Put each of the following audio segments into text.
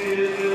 Amen.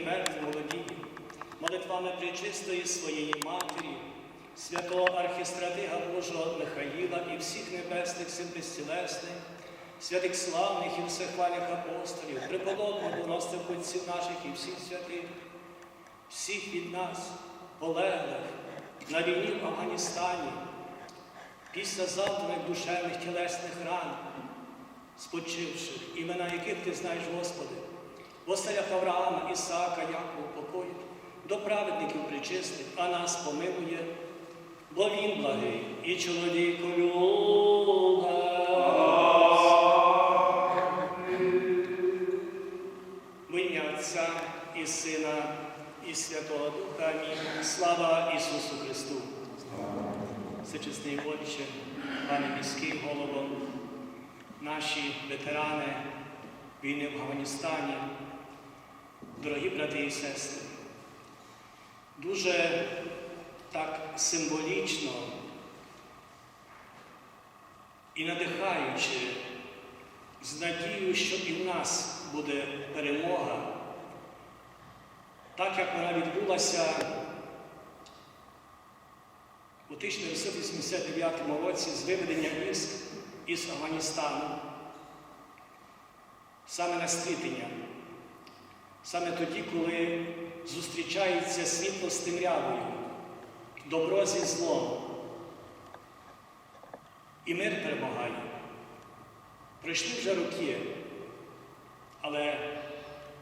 Живими і мертвим володіє, молитвами причистої своєї матері, святого архістратига Божого Михаїла і всіх небесних сил безцілесних, святих славних і всехвальних апостолів, преподобних доносних отців наших і всіх святих, всіх від нас, полеглих на війні в Афганістані, після завданих душевних тілесних ран, спочивших, імена яких ти знаєш, Господи, в оселях Авраама, Ісаака, Якова покоїть, до праведників причистить, а нас помилує, бо Він благий і чоловіку В ім'я Отця і Сина, і Святого Духа. Амінь. Слава Ісусу Христу! Всечесний Отче, пане міський голово, наші ветерани війни в Афганістані, дорогі брати і сестри, дуже так символічно і надихаючи, з надією, що і в нас буде перемога, так як вона відбулася у 1989 році з виведення військ із Афганістану, саме на стрітення, саме тоді, коли зустрічається світло з темрявою, добро зі злом, і мир перемагає. Пройшли вже роки, але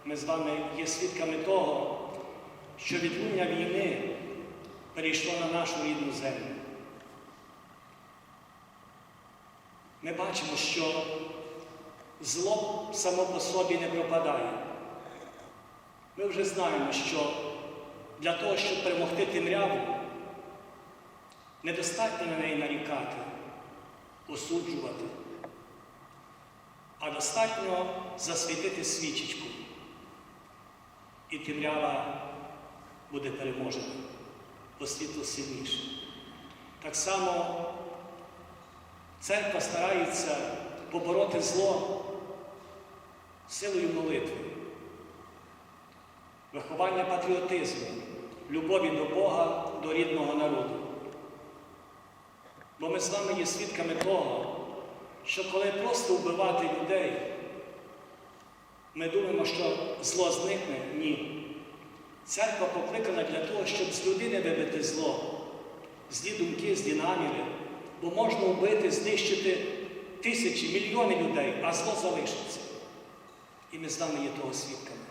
ми з вами є свідками того, що відлуння війни перейшло на нашу рідну землю. Ми бачимо, що зло само по собі не пропадає. Ми вже знаємо, що для того, щоб перемогти темряву, недостатньо на неї нарікати, осуджувати, а достатньо засвітити свічечку, і темрява буде переможена бо світло сильніше. Так само церква старається побороти зло силою молитви, виховання патріотизму, любові до Бога, до рідного народу. Бо ми з вами є свідками того, що коли просто вбивати людей, ми думаємо, що зло зникне, ні. Церква покликана для того, щоб з людини вибити зло, злі думки, злі наміри, бо можна вбити, знищити тисячі, мільйони людей, а зло залишиться. І ми з вами є того свідками.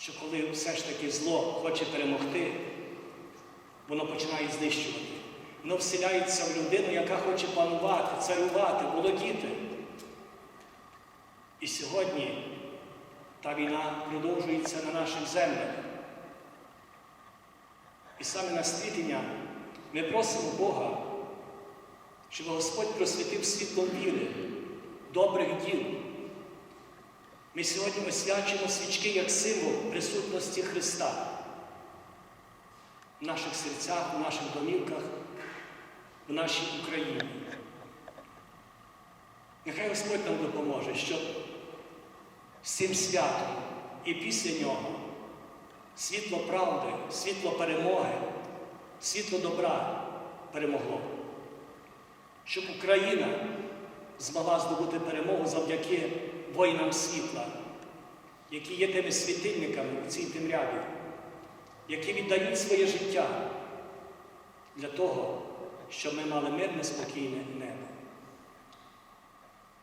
Що коли все ж таки зло хоче перемогти, воно починає знищувати. Воно вселяється в людину, яка хоче панувати, царювати, володіти. І сьогодні та війна продовжується на наших землях. І саме на світення ми просимо Бога, щоб Господь просвітив світлом віри, добрих діл. Ми сьогодні освячуємо свічки як символ присутності Христа в наших серцях, в наших домівках, в нашій Україні. Нехай Господь нам допоможе, щоб з цим святом і після нього світло правди, світло перемоги, світло добра перемогло. Щоб Україна змогла здобути перемогу завдяки воїнам світла, які є тими світильниками у цій темряві, які віддають своє життя для того, щоб ми мали мирне, спокійне небо.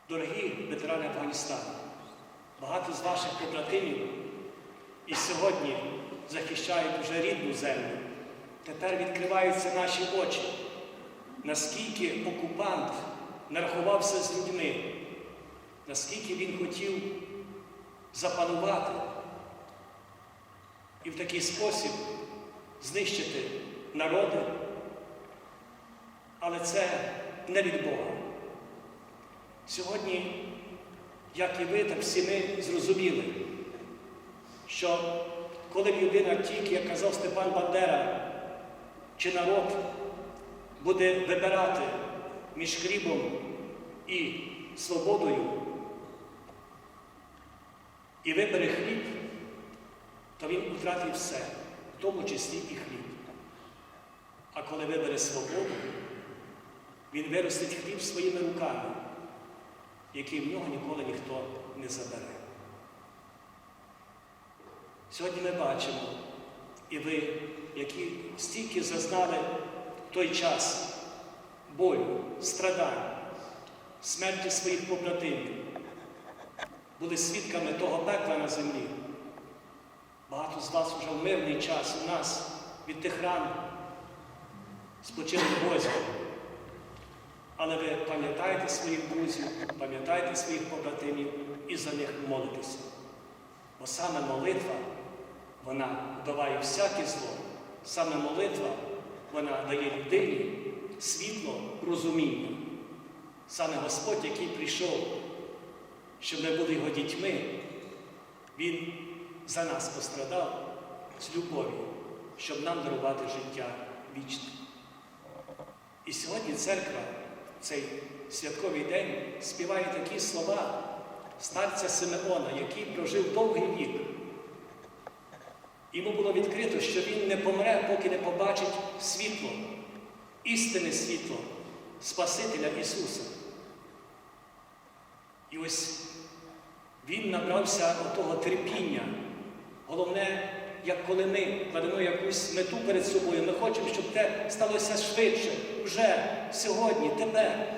Дорогі ветерани Афганістану, багато з ваших побратимів і сьогодні захищають вже рідну землю. Тепер відкриваються наші очі, наскільки окупант нарахувався з людьми, наскільки він хотів запанувати і в такий спосіб знищити народи. Але це не від Бога. Сьогодні, як і ви, так всі ми зрозуміли, що коли людина тільки, як казав Степан Бандера, чи народ буде вибирати між хлібом і свободою, і вибере хліб, то він втратить все, в тому числі і хліб. А коли вибере свободу, він виростить хліб своїми руками, який в нього ніколи ніхто не забере. Сьогодні ми бачимо, і ви, які стільки зазнали в той час болю, страдань, смерті своїх побратимів, були свідками того пекла на землі. Багато з вас вже в мирний час у нас від тих ран спочили Бозі. Але ви пам'ятаєте своїх друзів, пам'ятаєте своїх побратимів і за них молитеся. Бо саме молитва, вона вбиває всяке зло. Саме молитва, вона дає людині світло, розуміння. Саме Господь, який прийшов, щоб ми були його дітьми, Він за нас пострадав з любов'ю, щоб нам дарувати життя вічне. І сьогодні церква цей святковий день співає такі слова старця Симеона, який прожив довгий вік. Йому було відкрито, що він не помре, поки не побачить світло, істинне світло Спасителя Ісуса. І ось він набрався того терпіння. Головне, як коли ми кладемо якусь мету перед собою, ми хочемо, щоб те сталося швидше, вже, сьогодні, тепер.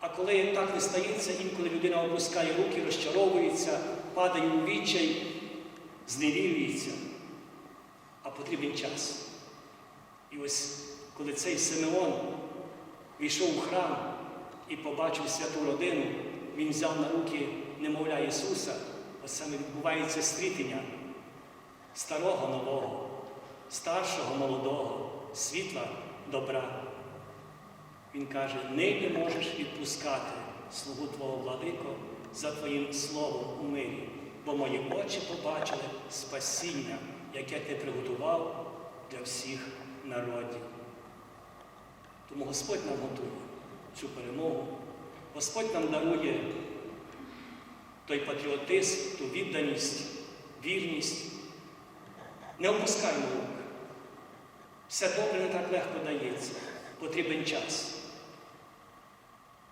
А коли так не стається, інколи людина опускає руки, розчаровується, падає у відчай, зневірюється, а потрібен час. І ось коли цей Симеон війшов у храм і побачив святу родину, він взяв на руки немовля Ісуса, ось саме відбувається стрітення старого нового, старшого молодого, світла добра. Він каже, нині можеш відпускати слугу Твого владико за Твоїм словом у мирі, бо мої очі побачили спасіння, яке ти приготував для всіх народів. Тому Господь нам готує цю перемогу, Господь нам дарує той патріотизм, ту відданість, вірність. Не опускаймо рук. Все добре не так легко дається. Потрібен час.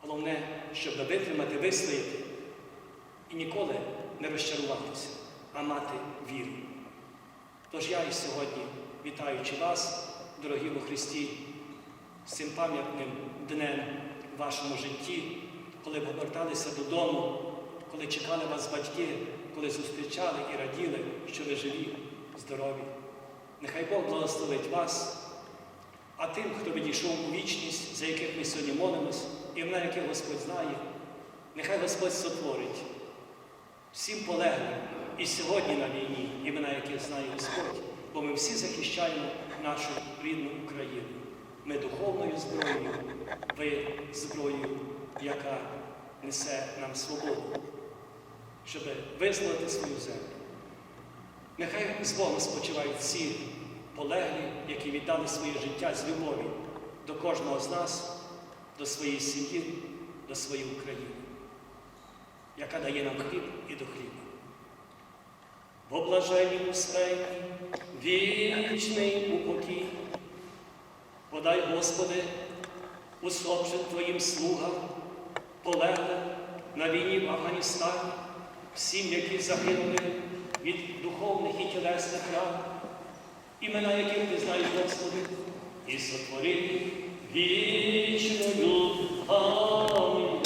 Головне, щоб витримати, вистояти і ніколи не розчаруватися, а мати віру. Тож я і сьогодні, вітаючи вас, дорогі во Христі, з цим пам'ятним днем в вашому житті, коли поверталися додому, коли чекали вас батьки, коли зустрічали і раділи, що ви живі, здорові. Нехай Бог благословить вас. А тим, хто відійшов у вічність, за яких ми сьогодні молимось, і імена яких Господь знає, нехай Господь сотворить всім полеглим і сьогодні на війні, імена яких знає Господь, бо ми всі захищаємо нашу рідну Україну. Ми духовною зброєю, ви зброєю, яка несе нам свободу, щоб визволити свою землю. Нехай з Богом спочивають всі полеглі, які віддали своє життя з любові до кожного з нас, до своєї сім'ї, до своєї України. яка дає нам хліб і до хліба. Бо блаженні успехи, вічний упокій. Подай, Господи, усопшим Твоїм слугам, полеглим на війні в Афганістані, всім, які загинули від духовних і тілесних ран, імена яких ти знаєш, Господи, і сотвори вічною. Амінь.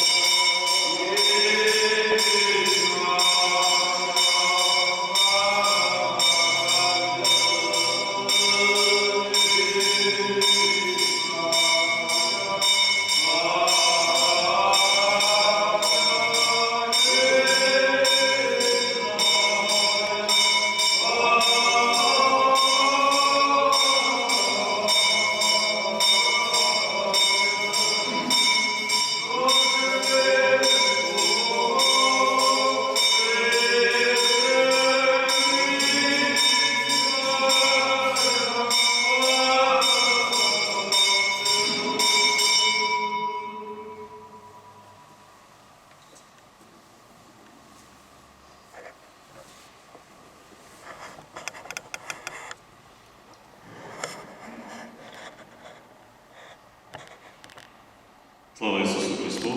Слава Ісусу Христу!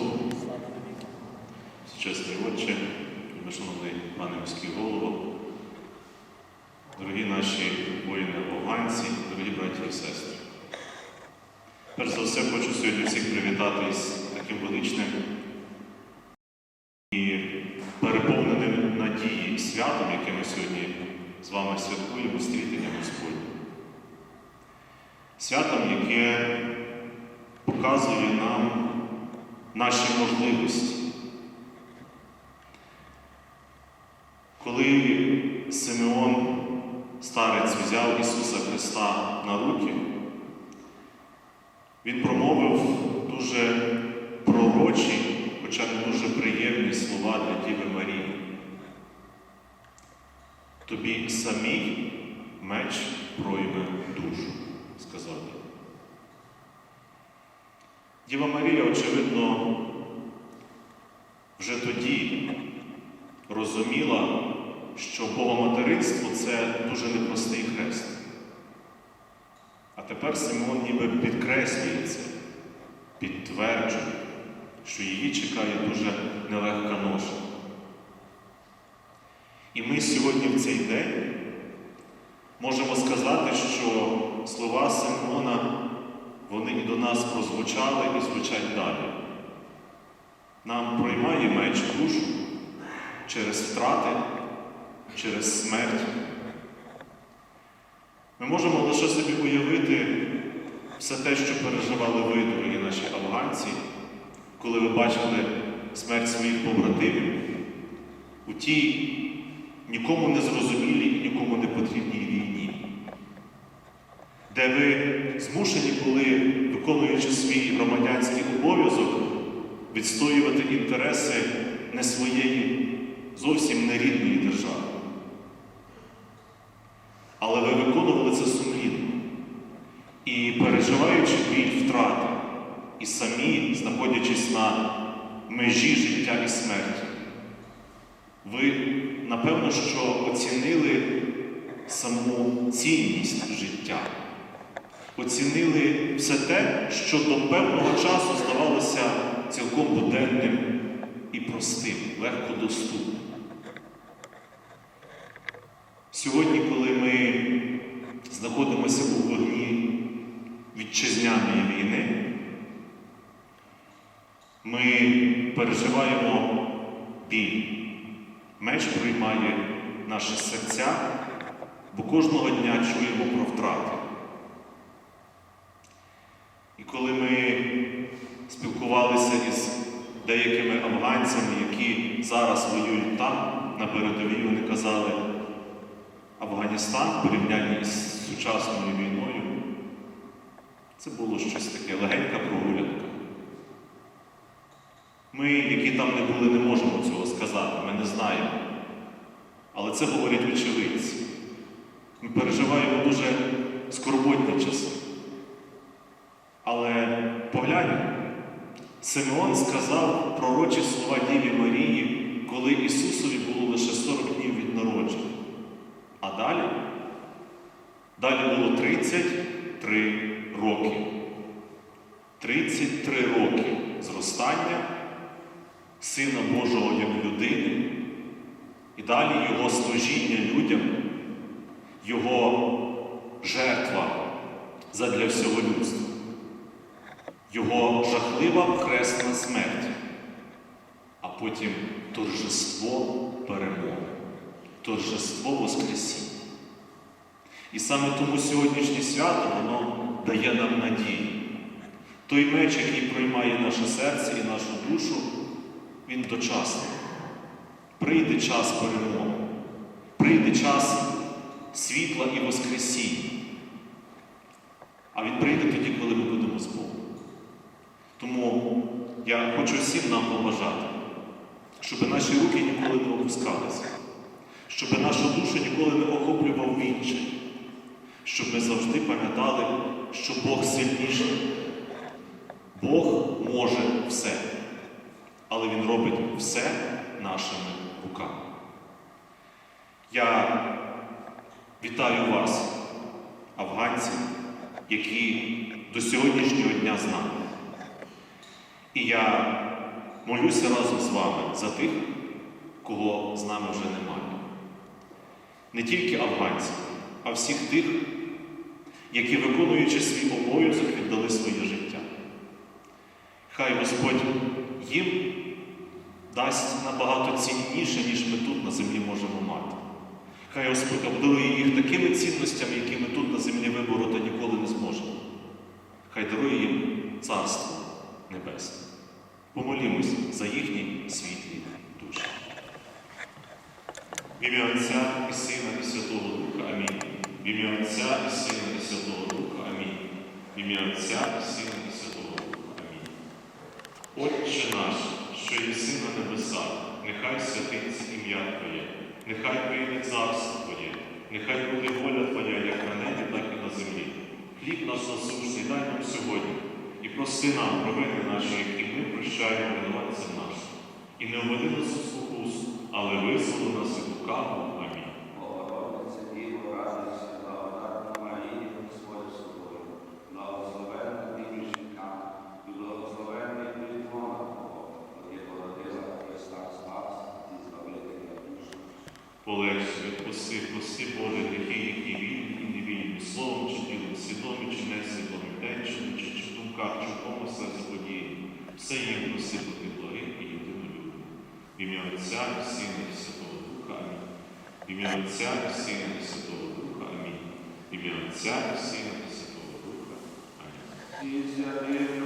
Чесний Отче, шановний пане міський голово, дорогі наші воїни-афганці, дорогі браті і сестри. Перш за все хочу сьогодні всіх привітати із таким величним і переповненим надії святом, яке ми сьогодні з вами святкуємо, стрітення Господнє. Святом, яке показує нам наші можливості. Коли Симеон, старець, взяв Ісуса Христа на руки, він промовив дуже пророчі, хоча не дуже приємні слова для Діви Марії. Тобі самій меч пройме душу, сказав він. Діва Марія, очевидно, вже тоді розуміла, що богоматеринство це дуже непростий хрест. А тепер Симон ніби підкреслює це, підтверджує, що її чекає дуже нелегка ноша. І ми сьогодні в цей день можемо сказати, що слова Симона вони і до нас прозвучали і звучать далі. Нам проймає меч душу через втрати, через смерть. Ми можемо лише собі уявити все те, що переживали ви, дорогі наші афганці, коли ви бачили смерть своїх побратимів у тій нікому не зрозумілій і нікому не потрібній війні, де ви змушені були, виконуючи свій громадянський обов'язок, відстоювати інтереси не своєї, зовсім не рідної держави. Але ви виконували це сумлінно. І переживаючи біль втрати, і самі, знаходячись на межі життя і смерті, ви, напевно, що оцінили саму цінність життя, оцінили все те, що до певного часу здавалося цілком буденним і простим, легко доступним. Сьогодні, коли ми знаходимося у вогні вітчизняної війни, ми переживаємо біль. Меч приймає наші серця, бо кожного дня чуємо про втрати. І коли ми спілкувалися із деякими афганцями, які зараз воюють там, на передовій, вони казали, Афганістан в порівнянні із сучасною війною, це було щось таке легенька прогулянка. Ми, які там не були, не можемо цього сказати, ми не знаємо. Але це говорять очевидці. Ми переживаємо дуже скорботні часи. Але погляньмо, Симеон сказав пророчі слова Діві Марії, коли Ісусові було лише 40 днів від народження. А далі? Далі було 33 роки. 33 роки зростання Сина Божого як людини, і далі Його служіння людям, Його жертва задля всього людства, Його жахлива хресна смерть, а потім торжество перемоги, торжество Воскресіння. І саме тому сьогоднішнє свято воно дає нам надію. Той меч, який проймає наше серце і нашу душу, він дочасний. Прийде час перемоги, прийде час світла і Воскресіння. А він прийде тоді, коли ми будемо з Богом. Тому я хочу всім нам побажати, щоб наші руки ніколи не опускалися, щоб нашу душу ніколи не охоплював відчай, щоб ми завжди пам'ятали, що Бог сильніший. Бог може все, але Він робить все нашими руками. Я вітаю вас, афганці, які до сьогоднішнього дня з нами. І я молюся разом з вами за тих, кого з нами вже немає. Не тільки афганців, а всіх тих, які, виконуючи свій обов'язок, віддали своє життя. Хай Господь їм дасть набагато цінніше, ніж ми тут на землі можемо мати. Хай Господь обдарує їх такими цінностями, які ми тут на землі вибороти ніколи не зможемо. Хай дарує їм Царство Небесне. Помолімось за їхні світлі душі. В ім'я Отця і Сина, і Святого Духа. Амінь. В ім'я Отця і Сина, і Святого Духа. Амінь. В ім'я Отця і Сина, і Святого Духа. Амінь. Отче наш, що єси на небесах, нехай святиться ім'я Твоє, нехай прийде царство Твоє, нехай буде воля Твоя, як на небі, так і на землі. Хліб наш насущний дай нам сьогодні, прости нам провини наші, які ми прощаємо винуватцям нашим. І не введи нас у спокусу, але визволи нас. Амінь. І і збавителя душ. Полегши, відпусти, прости, Боже, гріхи, які вільні і словом чи ділом, свідомі чи несвідомі, течами чи чи в думках, чи помислах заподіяні. Все є проси бути благим і єдинолюбним. В ім'я Отця і Сина і Святого Духа. Амінь. В ім'я Отця і Сина і Святого Духа. Амінь. В ім'я Отця і Сина і Святого Духа. Амінь.